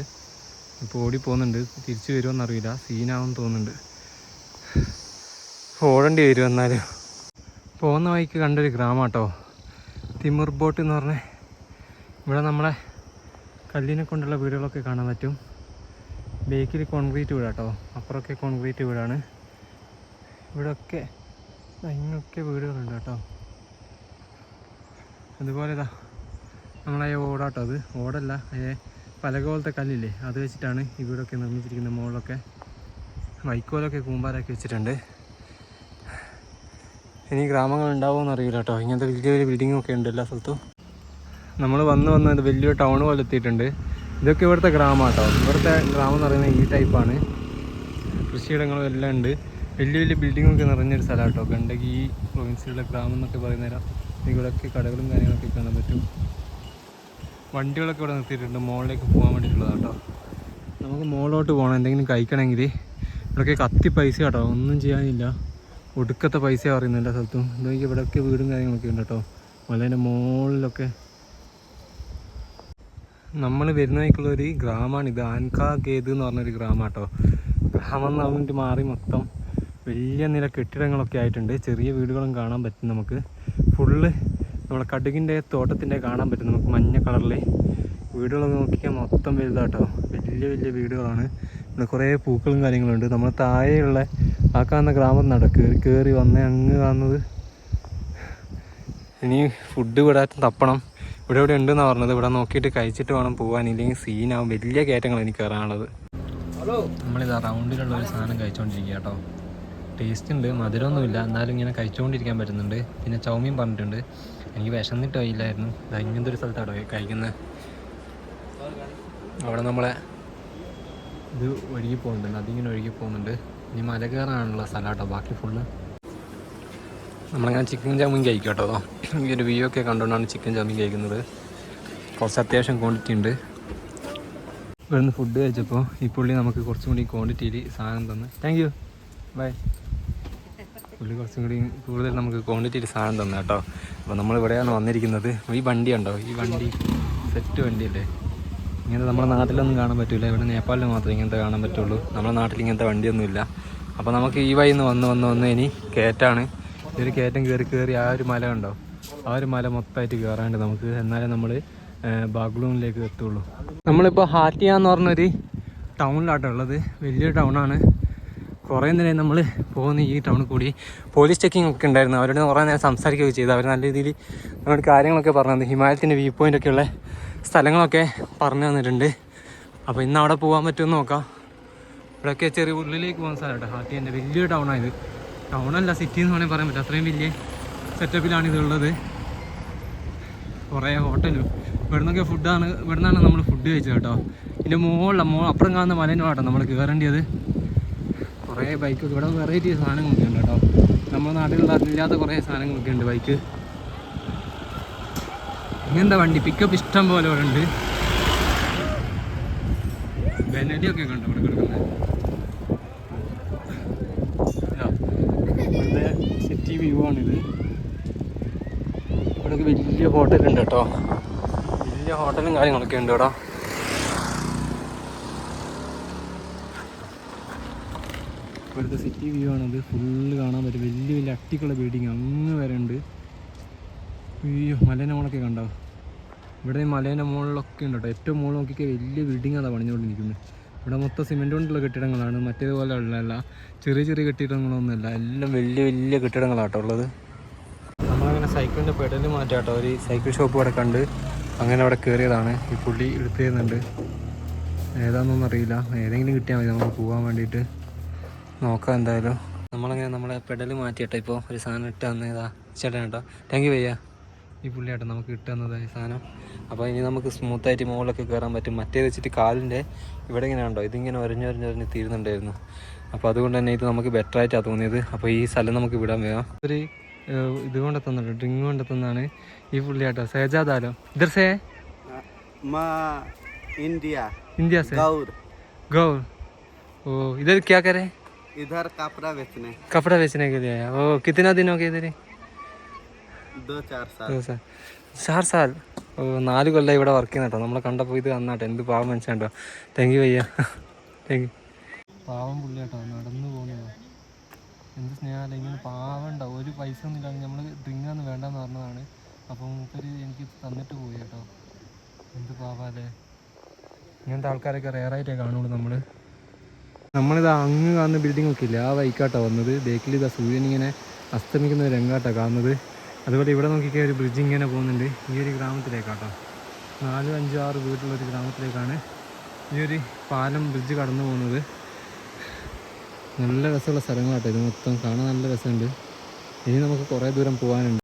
ഇപ്പോൾ ഓടി പോകുന്നുണ്ട്. തിരിച്ചു വരുമെന്ന് അറിയില്ല സീനാവെന്ന് തോന്നുന്നുണ്ട്. ഓടേണ്ടി വരും എന്നാലും. പോകുന്ന വഴിക്ക് കണ്ടൊരു ഗ്രാമാട്ടോ. തിമിർ ബോട്ട് എന്ന് പറഞ്ഞ ഇവിടെ നമ്മളെ കല്ലിനെ കൊണ്ടുള്ള വീടുകളൊക്കെ കാണാൻ പറ്റും. ബേക്കിൽ കോൺക്രീറ്റ് വീടാട്ടോ. അപ്പുറമൊക്കെ കോൺക്രീറ്റ് വീടാണ്. ഇവിടെയൊക്കെ ഇങ്ങനൊക്കെ വീടുകളുണ്ട് കേട്ടോ. അതുപോലെ ഇതാ നമ്മളെ ഓടാട്ടോ അത്. ഓടല്ല ഏ പലക പോലത്തെ കല്ലില്ലേ? അത് വെച്ചിട്ടാണ് ഈ വീടൊക്കെ നിർമ്മിച്ചിരിക്കുന്നത്. മുകളിലൊക്കെ വൈക്കോലൊക്കെ കൂമ്പാരൊക്കെ വെച്ചിട്ടുണ്ട്. ഇനി ഗ്രാമങ്ങൾ ഉണ്ടാവുമെന്ന് അറിയില്ല കേട്ടോ. ഇങ്ങനത്തെ വലിയ വലിയ ബിൽഡിങ്ങും ഒക്കെ ഉണ്ട് എല്ലാ സ്ഥലത്തും. നമ്മൾ വന്ന് വന്ന് ഇത് വലിയൊരു ടൗൺ പോലെ എത്തിയിട്ടുണ്ട്. ഇതൊക്കെ ഇവിടുത്തെ ഗ്രാമമാണ് കേട്ടോ ഇവിടുത്തെ ഗ്രാമം എന്ന് പറയുന്നത് ഈ ടൈപ്പാണ് കൃഷിയിടങ്ങളും എല്ലാം ഉണ്ട്. വലിയ വലിയ ബിൽഡിങ്ങൊക്കെ നിറഞ്ഞൊരു സ്ഥലം കേട്ടോ ഗണ്ഡകി പ്രൊവിൻസിലുള്ള ഗ്രാമം എന്നൊക്കെ പറയുന്നേരം ഇവിടെയൊക്കെ കടകളും കാര്യങ്ങളൊക്കെ കാണാൻ പറ്റും. വണ്ടികളൊക്കെ ഇവിടെ നിർത്തിയിട്ടുണ്ട്. മോളിലേക്ക് പോകാൻ വേണ്ടിയിട്ടുള്ളതാണ് കേട്ടോ നമുക്ക് മോളിലോട്ട് പോകണം. എന്തെങ്കിലും കഴിക്കണമെങ്കിൽ ഇവിടെയൊക്കെ കത്തി പൈസ കേട്ടോ. ഒന്നും ചെയ്യാനില്ല. ഒടുക്കത്തെ പൈസ പറയുന്നു എല്ലാ സ്ഥലത്തും. ഇതൊക്കെ ഇവിടെയൊക്കെ വീടും കാര്യങ്ങളൊക്കെ ഉണ്ട് കേട്ടോ മലേന്റെ മോളിലൊക്കെ. നമ്മൾ വരുന്നതായിട്ടുള്ളൊരു ഒരു ഇത് ആൻകാ ഗേത് എന്ന് പറഞ്ഞൊരു ഗ്രാമം കേട്ടോ ഗ്രാമം എന്ന് പറഞ്ഞിട്ട് മാറി മൊത്തം. വലിയ നില കെട്ടിടങ്ങളൊക്കെ ആയിട്ടുണ്ട്. ചെറിയ വീടുകളും കാണാൻ പറ്റും നമുക്ക്. ഫുള്ള് നമ്മളെ കടുകിന്റെ തോട്ടത്തിന്റെ കാണാൻ പറ്റും നമുക്ക് മഞ്ഞ കളറിൽ. വീടുകളൊക്കെ നോക്കിയാൽ മൊത്തം വലുതാട്ടോ. വലിയ വലിയ വീടുകളാണ്. ഇവിടെ കുറേ പൂക്കളും കാര്യങ്ങളുണ്ട് നമ്മൾ താഴെയുള്ള ആ കാണുന്ന ഗ്രാമം നടക്ക് കയറി വന്ന് അങ്ങ് കാണുന്നത്. ഇനി ഫുഡ് ഇവിടെ തപ്പണം. ഇവിടെ ഇവിടെ ഉണ്ടെന്നാണ് പറഞ്ഞത്. ഇവിടെ നോക്കിയിട്ട് കഴിച്ചിട്ട് വേണം പോകാൻ ഇല്ലെങ്കിൽ സീനാവും വലിയ കയറ്റങ്ങൾ എനിക്ക് കയറാനുള്ളത് നമ്മളിത് റൗണ്ടിലുള്ള ഒരു സാധനം കഴിച്ചുകൊണ്ടിരിക്കുക കേട്ടോ ടേസ്റ്റ് ഉണ്ട് മധുരമൊന്നുമില്ല. എന്നാലും ഇങ്ങനെ കഴിച്ചുകൊണ്ടിരിക്കാൻ പറ്റുന്നുണ്ട്. പിന്നെ ചൗമീൻ പറഞ്ഞിട്ടുണ്ട്. എനിക്ക് വിശന്നിട്ട് പോയില്ലായിരുന്നു ഇതാ ഇങ്ങനത്തെ ഒരു സ്ഥലത്താണ് കഴിക്കുന്നത് അവിടെ നമ്മളെ ഇത് ഒഴുകി പോകുന്നുണ്ട്. അതിങ്ങനെ ഒഴുകി പോകുന്നുണ്ട്. ഇനി മല കയറാനുള്ള സ്ഥലമാട്ടോ ബാക്കി ഫുള്ള് നമ്മളങ്ങനെ ചിക്കൻ ചൗമീൻ കഴിക്കും കേട്ടോ ഈ ഒരു വ്യൂ ഒക്കെ കണ്ടുകൊണ്ടാണ് ചിക്കൻ ചൗമീൻ കഴിക്കുന്നത്. കുറച്ച് അത്യാവശ്യം ക്വാണ്ടിറ്റി ഉണ്ട്. ഇവിടുന്ന് ഫുഡ് കഴിച്ചപ്പോൾ ഈ പുള്ളി നമുക്ക് കുറച്ചും കൂടി ക്വാണ്ടിറ്റിയിൽ സാധനം തന്ന്. താങ്ക് യു ബൈ പുള്ളി കുറച്ചും കൂടി കൂടുതൽ നമുക്ക് ക്വാണ്ടിറ്റിയിൽ സാധനം തന്നെ കേട്ടോ. അപ്പോൾ നമ്മൾ ഇവിടെയാണ് വന്നിരിക്കുന്നത്. ഈ വണ്ടി ഉണ്ടോ? ഈ വണ്ടി. സെറ്റ് വണ്ടിയല്ലേ? ഇങ്ങനെ നമ്മുടെ നാട്ടിലൊന്നും കാണാൻ പറ്റില്ല ഇവിടെ നേപ്പാളിൽ മാത്രമേ ഇങ്ങനത്തെ കാണാൻ പറ്റുള്ളൂ. നമ്മുടെ നാട്ടിൽ ഇങ്ങനത്തെ വണ്ടിയൊന്നുമില്ല. അപ്പോൾ നമുക്ക് ഈ വൈന്ന് വന്ന് വന്ന് വന്ന് ഇനി കയറ്റാണ് ഇതൊരു കയറ്റം കയറി കയറി ആ ഒരു മല ഉണ്ടോ ആ ഒരു മല മൊത്തമായിട്ട് കയറാണ്ട് നമുക്ക്. എന്നാലേ നമ്മൾ ബാഗ്ലൂണിലേക്ക് എത്തുള്ളൂ. നമ്മളിപ്പോൾ ഹാറ്റിയ എന്ന് പറഞ്ഞൊരു ടൗണിലാട്ടോ ഉള്ളത്. വലിയൊരു ടൗണാണ് കുറേ നേരം നമ്മൾ പോകുന്ന ഈ ടൗണിൽ കൂടി പോലീസ് ചെക്കിംഗ് ഒക്കെ ഉണ്ടായിരുന്നു. അവരോട് കുറേ നേരം സംസാരിക്കുകയൊക്കെ ചെയ്തു. അവർ നല്ല രീതിയിൽ നമ്മളോട് കാര്യങ്ങളൊക്കെ പറഞ്ഞു തന്നു. ഹിമാലയത്തിന്റെ വ്യൂ പോയിന്റൊക്കെ ഉള്ള സ്ഥലങ്ങളൊക്കെ പറഞ്ഞു തന്നിട്ടുണ്ട്. അപ്പോൾ ഇന്ന് അവിടെ പോകാൻ പറ്റുമെന്ന് നോക്കാം. ഇവിടെയൊക്കെ ചെറിയ ഉള്ളിലേക്ക് പോകുന്ന സ്ഥലമാട്ടോ ഹാത്തിയന്റെ വലിയൊരു ടൗണാണ് ഇത്. ടൗണല്ല സിറ്റി എന്ന് വേണമെങ്കിൽ പറയാൻ പറ്റും അത്രയും വലിയ സെറ്റപ്പിലാണ് ഇതുള്ളത് കുറേ ഹോട്ടലും ഇവിടെ നിന്നൊക്കെ ഫുഡാണ് ഇവിടെ നിന്നാണ് നമ്മൾ ഫുഡ് കഴിച്ചത് കേട്ടോ. ഇതിന്റെ മുകളിലാണ് മോ അപ്പുറം കാണുന്ന മലേന്റെ കേട്ടോ നമ്മൾ കയറേണ്ടത്. കുറേ ബൈക്കൊക്കെ ഇവിടെ വെറൈറ്റി സാധനങ്ങളൊക്കെ ഉണ്ട് കേട്ടോ. നമ്മുടെ നാട്ടിലുള്ള കുറേ സാധനങ്ങളൊക്കെ ഉണ്ട് ബൈക്ക് ഇങ്ങനത്തെ വണ്ടി? പിക്കപ്പ് ഇഷ്ടം പോലെ ഇവിടെ ഉണ്ട്. ബെനഡിയൊക്കെ കണ്ടോ ഇവിടെ കിടക്കുന്നത്? ഇവിടുത്തെ സിറ്റി വ്യൂ ആണിത്. ഇവിടെ വലിയ ഹോട്ടലുണ്ട് കേട്ടോ. വലിയ ഹോട്ടലും കാര്യങ്ങളൊക്കെ ഉണ്ട് ഇവിടെ. ഇവിടുത്തെ സിറ്റി വ്യൂ ആണത്. ഫുള്ള് കാണാൻ പറ്റും. വലിയ വലിയ അട്ടിക്കുള്ള ബിൽഡിങ് അങ്ങ് വരെ ഉണ്ട്. അയ്യോ മലേന്റെ മോളൊക്കെ കണ്ടോ? ഇവിടെ മലേന്റെ മുകളിലൊക്കെ ഉണ്ട് കേട്ടോ ഏറ്റവും മുകളിൽ നോക്കിയൊക്കെ വലിയ ബിൽഡിംഗ് അതാണ് പണിഞ്ഞുകൊണ്ടിരിക്കുന്നത്. ഇവിടെ മൊത്തം സിമെന്റ് കൊണ്ടുള്ള കെട്ടിടങ്ങളാണ്. മറ്റേതുപോലെ ഉള്ളതല്ല. ചെറിയ ചെറിയ കെട്ടിടങ്ങളൊന്നുമല്ല. എല്ലാം വലിയ വലിയ കെട്ടിടങ്ങളാണ് കെട്ടിടങ്ങളാട്ടോ ഉള്ളത്. നമ്മളങ്ങനെ സൈക്കിളിന്റെ പെഡൽ മാറ്റാട്ടോ ഒരു സൈക്കിൾ ഷോപ്പ് ഇവിടെ കണ്ട് അങ്ങനെ അവിടെ കയറിയതാണ് ഈ പുള്ളി എടുത്തു തരുന്നുണ്ട്. ഏതാണെന്നൊന്നും അറിയില്ല ഏതെങ്കിലും കിട്ടിയാൽ മതി നമുക്ക് പോകാൻ വേണ്ടിയിട്ട്. നോക്കാം എന്തായാലും നമ്മളങ്ങനെ നമ്മളെ പെഡൽ മാറ്റിയിട്ടോ ഇപ്പോൾ ഒരു സാധനം ഇട്ട് ഇതാ. ചേട്ടൻ കേട്ടോ. താങ്ക് യു വയ്യ ഈ പുള്ളിയാട്ടോ നമുക്ക് ഇട്ട് ഈ സാധനം. അപ്പോൾ ഇനി നമുക്ക് സ്മൂത്തായിട്ട് മുകളിലൊക്കെ കയറാൻ പറ്റും. മറ്റേ വെച്ചിട്ട് കാലിന്റെ ഇവിടെ ഇങ്ങനെ ഉണ്ടോ ഇതിങ്ങനെ ഒരഞ്ഞൊരഞ്ഞൊരഞ്ഞ് തീരുന്നുണ്ടായിരുന്നു. അപ്പോൾ അതുകൊണ്ട് തന്നെ ഇത് നമുക്ക് ബെറ്റർ ആയിട്ടാണ് തോന്നിയത്. അപ്പോൾ ഈ സ്ഥലം നമുക്ക് വിടാൻ വേണം ഒരു ഇത് കൊണ്ട് തന്നിട്ട് ഡ്രിങ്ക് കൊണ്ട് തന്നാണ് ഈ പുള്ളിയാട്ടോ. സേജാദാലോ ഇതർസേ ഇന്ത്യ. ഇന്ത്യ ഗൗർ. ഗൗർ. ഓ ഇത് ക്യാ കരേ? इधर क्या करे इधर कपड़ा बेचने कपड़ा बेचने के लिए आया ओ कितना दिन हो गया इधर दो चार साल ഓ സാർ സാർ സാർ ഓ നാല് കൊല്ലം ഇവിടെ വർക്ക് ചെയ്യുന്ന കേട്ടോ നമ്മളെ കണ്ടപ്പോൾ ഇത് വന്നാട്ടോ എന്ത് പാവം മനുഷ്യൻ കേട്ടോ താങ്ക് യു വയ്യ താങ്ക് യു പാവം പുള്ളി കേട്ടോ നടന്നു പോകുന്നത് എന്ത് സ്നേഹമല്ല ഇങ്ങനെ പാവം ഉണ്ടാവും ഒരു പൈസ ഒന്നും ഇല്ലാതെ നമ്മൾ ഡ്രിങ്ക് ഒന്നും വേണ്ടെന്ന് പറഞ്ഞതാണ് അപ്പോൾ മൂപ്പര് എനിക്ക് തന്നിട്ട് പോയി കേട്ടോ എന്ത് പാവാല്ലേ ഇങ്ങനത്തെ ആൾക്കാരൊക്കെ റെയറായിട്ടേ കാണുള്ളൂ നമ്മൾ നമ്മളിത് അങ്ങ് കാണുന്ന ബിൽഡിംഗ് ഒക്കെ ഇല്ല? ആ വൈക്കാട്ടാണ് വന്നത്. ബേക്കിൽ ഇതാ സൂര്യൻ ഇങ്ങനെ അസ്തമിക്കുന്ന ഒരു രംഗാട്ടാണ് കാണുന്നത്. അതുപോലെ ഇവിടെ നോക്കിക്കാൻ ഒരു ബ്രിഡ്ജ് ഇങ്ങനെ പോകുന്നുണ്ട്. ഈ ഒരു ഗ്രാമത്തിലേക്കാട്ടോ. നാലും അഞ്ചും ആറ് വീട്ടുള്ള ഒരു ഗ്രാമത്തിലേക്കാണ് ഈ ഒരു പാലം ബ്രിഡ്ജ് കടന്നു പോകുന്നത്. നല്ല രസമുള്ള സ്ഥലങ്ങളാട്ടോ ഇത് മൊത്തം. കാണാൻ നല്ല രസമുണ്ട്. ഇനി നമുക്ക് കുറേ ദൂരം പോകാനുണ്ട്